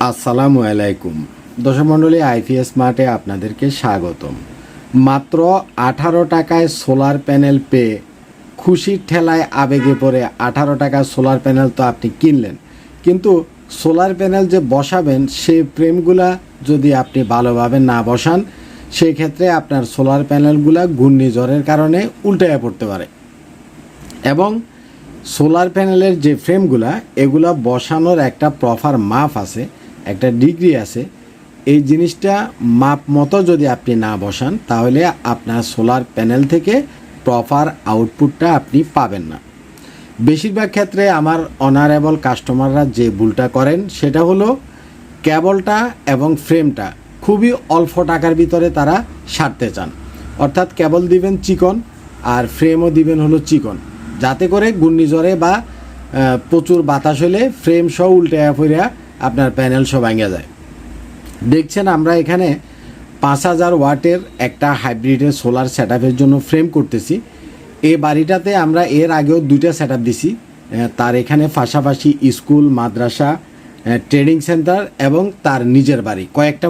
আসসালামু আলাইকুম। দশমণ্ডলী আইপিএস মার্টে আপনাদেরকে স্বাগতম। মাত্র আঠারো টাকায় সোলার প্যানেল পেয়ে খুশির ঠেলায় আবেগে পড়ে আঠারো টাকার সোলার প্যানেল তো আপনি কিনলেন। কিন্তু সোলার প্যানেল যে বসাবেন, সেই ফ্রেমগুলা যদি আপনি ভালোভাবে না বসান, সেই ক্ষেত্রে আপনার সোলার প্যানেলগুলা ঘূর্ণিঝড়ের কারণে উল্টায় পড়তে পারে। এবং সোলার প্যানেলের যে ফ্রেমগুলা, এগুলা বসানোর একটা প্রপার মাপ আছে। একটা ডিগ্রি আছে, এই জিনিসটা মাপ মতো যদি আপনি না বসান, তাহলে আপনার সোলার প্যানেল থেকে প্রপার আউটপুটটা আপনি পাবেন না। বেশিরভাগ ক্ষেত্রে আমার অনারেবল কাস্টমাররা যে ভুলটা করেন, সেটা হলো কেবলটা এবং ফ্রেমটা খুবই অল্প টাকার ভিতরে তারা সারতে চান। অর্থাৎ কেবল দিবেন চিকন, আর ফ্রেমও দিবেন হলো চিকন। যাতে করে ঘূর্ণিঝড়ে বা প্রচুর বাতাস হলে ফ্রেম সহ উল্টে ফিরে আপনার প্যানেল সব ভাঙে যায়। দেখছেন আমরা এখানে পাঁচ হাজার ওয়াটের একটা হাইব্রিডের সোলার সেট জন্য ফ্রেম করতেছি। এই বাড়িটাতে আমরা এর আগেও দুইটা সেট দিছি। তার এখানে পাশাপাশি স্কুল, মাদ্রাসা ট্রেনিং সেন্টার এবং তার নিজের বাড়ি, কয়েকটা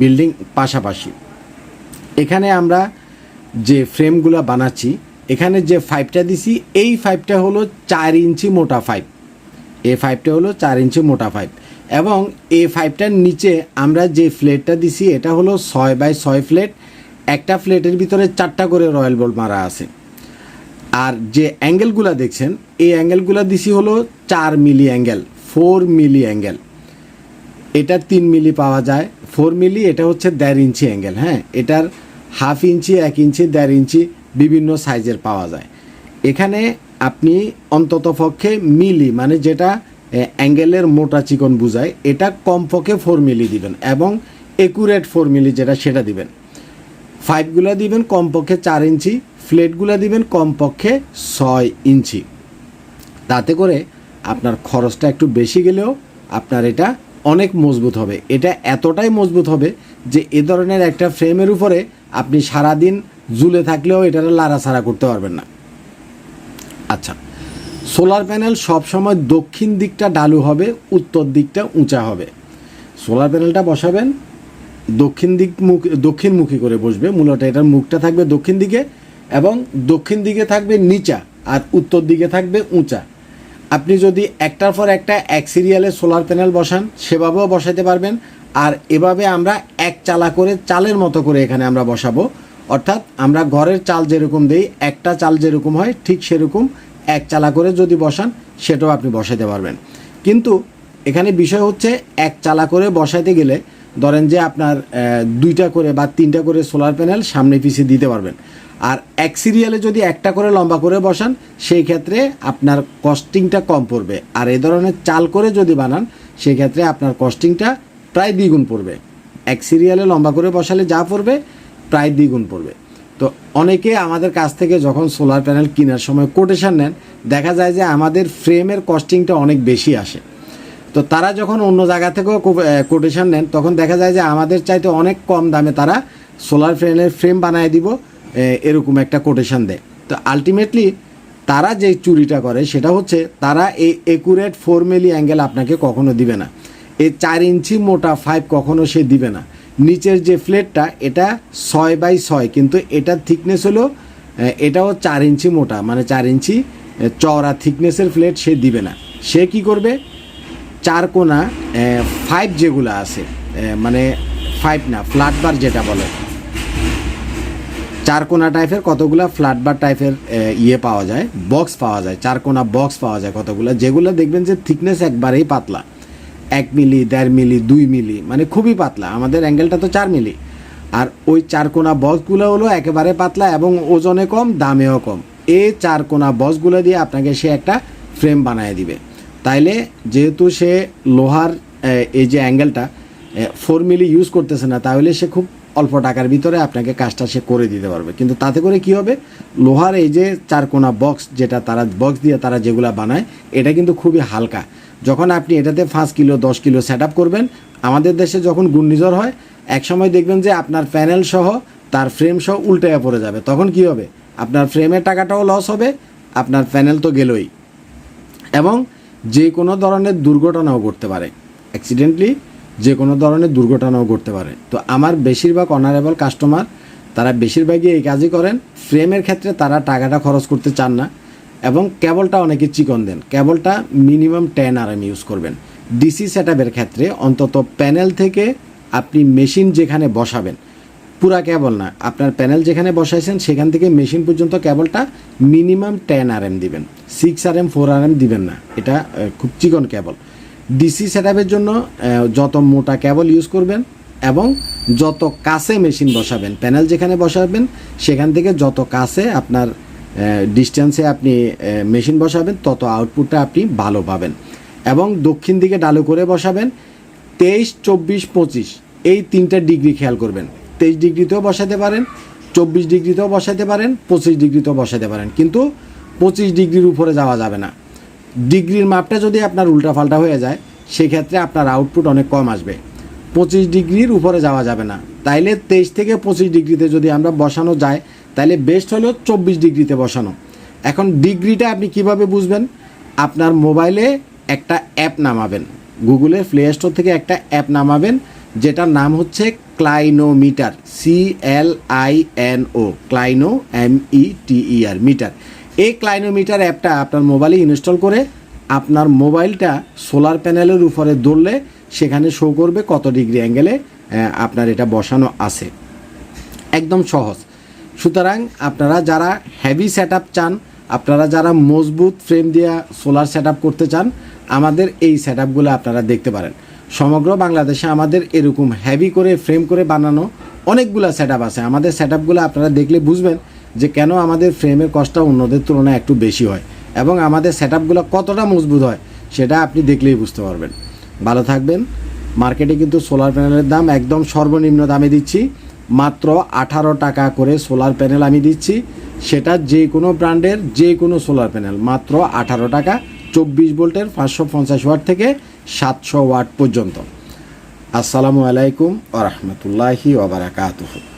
বিল্ডিং পাশাপাশি। এখানে আমরা যে ফ্রেমগুলো বানাচ্ছি, এখানে যে ফাইভটা দিছি, এই ফাইভটা হলো চার ইঞ্চি মোটা ফাইভ এ ফাইভটা হলো চার ইঞ্চি মোটা ফাইভ এবং এ ফাইভটার নিচে আমরা যে ফ্লেটটা দিছি, এটা হলো ছয় বাই ছয় ফ্লেট একটা ফ্লেটের ভিতরে চারটা করে রয়্যাল বোল্ট মারা আছে। আর যে অ্যাঙ্গেলগুলো দেখছেন, এই অ্যাঙ্গেলগুলো দিছি হলো চার milli angle four milli angle এটা তিন মিলি পাওয়া যায়। ফোর মিলি এটা হচ্ছে দেড় ইঞ্চি অ্যাঙ্গেল হ্যাঁ? এটার হাফ ইঞ্চি, এক ইঞ্চি, দেড় ইঞ্চি বিভিন্ন সাইজের পাওয়া যায়। এখানে আপনি অন্তত পক্ষে মিলি মানে যেটা অ্যাঙ্গেলের মোটা চিকন বুঝায়, এটা কমপক্ষে ফোর মিলি দিবেন এবং একুরেট ফোর মিলি যেটা সেটা দিবেন। ফাইভগুলো দিবেন কমপক্ষে চার ইঞ্চি ফ্লেটগুলো দিবেন কমপক্ষে ছয় ইঞ্চি। তাতে করে আপনার খরচটা একটু বেশি গেলেও আপনার এটা অনেক মজবুত হবে। এটা এতটাই মজবুত হবে যে এ ধরনের একটা ফ্রেমের উপরে আপনি সারাদিন ঝুলে থাকলেও এটার লাড়াছাড়া করতে পারবেন না। আচ্ছা। সোলার প্যানেল সবসময় দক্ষিণ দিকটা ডালু হবে, উত্তর দিকটা উঁচা হবে। সোলার প্যানেলটা বসাবেন, দক্ষিণ দিক মুখ, দক্ষিণমুখী করে বসবে। মূলত এটার মুখটা থাকবে দক্ষিণ দিকে এবং দক্ষিণ দিকে থাকবে নিচা আর উত্তর দিকে থাকবে উঁচা। আপনি যদি একটার পর একটা এক সিরিয়ালে সোলার প্যানেল বসান, সেভাবেও বসাতে পারবেন। আর এভাবে আমরা এক চালা করে চালের মতো করে এখানে আমরা বসাবো। অর্থাৎ আমরা ঘরের চাল যেরকম দেই, একটা চাল যেরকম হয়, ঠিক সেরকম এক চালা করে যদি বসান, সেটাও আপনি বসাতে পারবেন। কিন্তু এখানে বিষয় হচ্ছে, এক চালা করে বসাইতে গেলে ধরেন যে আপনার দুইটা করে বা তিনটা করে সোলার প্যানেল সামনে পিছিয়ে দিতে পারবেন। আর এক সিরিয়ালে যদি একটা করে লম্বা করে বসান, সেই ক্ষেত্রে আপনার কস্টিংটা কম পড়বে। আর এই ধরনের চাল করে যদি বানান, সেই ক্ষেত্রে আপনার কস্টিংটা প্রায় দ্বিগুণ পড়বে। এক সিরিয়ালে লম্বা করে বসালে যা পড়বে, প্রায় দ্বিগুণ পড়বে। তো অনেকে আমাদের কাছ থেকে যখন সোলার প্যানেল কেনার সময় কোটেশন নেন, দেখা যায় যে আমাদের ফ্রেমের কস্টিংটা অনেক বেশি আসে। তো তারা যখন অন্য জায়গা থেকেও কোটেশন নেন, তখন দেখা যায় যে আমাদের চাইতে অনেক কম দামে তারা সোলার প্যানেলের ফ্রেম বানায় দিব এরকম একটা কোটেশন দেয়। তো আলটিমেটলি তারা যে চুরিটা করে সেটা হচ্ছে তারা এই একুরেট ফোর মিলি অ্যাঙ্গেল আপনাকে কখনো দিবে না। এই চার ইঞ্চি মোটা ফাইভ কখনো সে দিবে না। নিচের যে ফ্লেটটা, এটা ছয় বাই ছয়, কিন্তু এটার থিকনেস হলো এটাও চার ইঞ্চি মোটা মানে চার ইঞ্চি চওড়া। থিকনেসের ফ্লেট সে দিবে না। সে কি করবে? চার কোনা ফাইভ যেগুলো আছে মানে ফাইভ না ফ্ল্যাট বার যেটা বলে। চার কোনা টাইপের কতগুলো ফ্ল্যাট বার টাইপের ইয়ে পাওয়া যায়? বক্স পাওয়া যায়, চার কোনা বক্স পাওয়া যায় কতগুলো? যেগুলো দেখবেন যে থিকনেস একবারেই পাতলা। এক মিলি, দেড় মিলি, দুই মিলি মানে খুবই পাতলা। আমাদের অ্যাঙ্গেলটা তো চার মিলি। আর ওই চার কোনা বক্সগুলো হলো একেবারে পাতলা এবং ওজনে কম, দামেও কম। এই চার কোনা বক্সগুলো দিয়ে আপনাকে সে একটা ফ্রেম বানিয়ে দিবে। তাইলে যেহেতু সে লোহার এই যে অ্যাঙ্গেলটা ফোর মিলি ইউজ করতেছে না, তাহলে সে খুব অল্প টাকার ভিতরে আপনাকে কাজটা সে করে দিতে পারবে। কিন্তু তাতে করে কি হবে? লোহার এই যে চারকোনা বক্স যেটা তারা বক্স দিয়ে তারা যেগুলা বানায়, এটা কিন্তু খুবই হালকা। যখন আপনি এটাতে পাঁচ কিলো, দশ কিলো সেট করবেন, আমাদের দেশে যখন ঘূর্ণিঝড় হয় এক সময় দেখবেন যে আপনার প্যানেল সহ তার ফ্রেম সহ উল্টে পড়ে যাবে। তখন কি হবে? আপনার ফ্রেমের টাকাটাও লস হবে, আপনার প্যানেল তো গেলই। এবং যে কোনো ধরনের দুর্ঘটনাও ঘটতে পারে। অ্যাক্সিডেন্টলি যে কোনো ধরনের দুর্ঘটনাও ঘটতে পারে। তো আমার বেশিরভাগ অনারেবল কাস্টমার তারা বেশিরভাগই এই কাজই করেন। ফ্রেমের ক্ষেত্রে তারা টাকাটা খরচ করতে চান না। এবং কেবলটা অনেকে চিকন দেন। কেবলটা minimum ten R M use করবেন। ডিসি সেট ক্ষেত্রে অন্তত প্যানেল থেকে আপনি মেশিন যেখানে বসাবেন, পুরা কেবল না, আপনার প্যানেল যেখানে বসাইছেন, সেখান থেকে মেশিন পর্যন্ত কেবলটা মিনিমাম টেন আর এম দিবেন। Six R M four R M দিবেন না, এটা খুব চিকন কেবল। ডিসি সেট জন্য যত মোটা কেবল ইউজ করবেন এবং যত কাছে মেশিন বসাবেন, প্যানেল যেখানে বসাবেন, সেখান থেকে যত কাছে আপনার ডিস্টেন্সে আপনি মেশিন বসাবেন, তত আউটপুটটা আপনি ভালো পাবেন। এবং দক্ষিণ দিকে ডালু করে বসাবেন, তেইশ, চব্বিশ, পঁচিশ, এই তিনটা ডিগ্রি খেয়াল করবেন। তেইশ ডিগ্রিতেও বসাতে পারেন, চব্বিশ ডিগ্রিতেও বসাতে পারেন, পঁচিশ ডিগ্রিতেও বসাতে পারেন। কিন্তু পঁচিশ ডিগ্রির উপরে যাওয়া যাবে না। ডিগ্রির মাপটা যদি আপনার উল্টাপাল্টা হয়ে যায়, সেক্ষেত্রে আপনার আউটপুট অনেক কম আসবে। পঁচিশ ডিগ্রির উপরে যাওয়া যাবে না। তাইলে তেইশ থেকে পঁচিশ ডিগ্রিতে যদি আমরা বসানো যায় তাহলে বেস্ট হলো চব্বিশ ডিগ্রিতে বসানো। এখন ডিগ্রিটা আপনি কীভাবে বুঝবেন? আপনার মোবাইলে একটা অ্যাপ নামাবেন। গুগলের প্লে স্টোর থেকে একটা অ্যাপ নামাবেন, যেটার নাম হচ্ছে clinometer C L I N O clino M E T E R meter এই ক্লাইনোমিটার অ্যাপটা আপনার মোবাইলে ইনস্টল করে আপনার মোবাইলটা সোলার প্যানেলের উপরে ধরলে সেখানে শো করবে কত ডিগ্রি অ্যাঙ্গেলে আপনার এটা বসানো আছে। একদম সহজ। সুতরাং আপনারা যারা হেভি সেট চান, আপনারা যারা মজবুত ফ্রেম দিয়ে সোলার সেট করতে চান, আমাদের এই সেট আপনারা দেখতে পারেন। সমগ্র বাংলাদেশে আমাদের এরকম হেভি করে ফ্রেম করে বানানো অনেকগুলো সেট আছে। আমাদের সেট আপনারা দেখলে বুঝবেন যে কেন আমাদের ফ্রেমের কষ্টটা অন্যদের তুলনায় একটু বেশি হয় এবং আমাদের সেট কতটা মজবুত হয়, সেটা আপনি দেখলেই বুঝতে পারবেন। ভালো থাকবেন। মার্কেটে কিন্তু সোলার প্যানেলের দাম একদম সর্বনিম্ন দামে দিচ্ছি। মাত্র আঠারো টাকা করে সোলার প্যানেল আমি দিচ্ছি। সেটা যে কোনো ব্র্যান্ডের, যে কোনো সোলার প্যানেল মাত্র আঠারো টাকা, চব্বিশ ভোল্টের পাঁচশো পঞ্চাশ ওয়াট থেকে সাতশো ওয়াট পর্যন্ত। আসসালামু আলাইকুম আ রহমতুল্লাহি ওবরাকাতুহু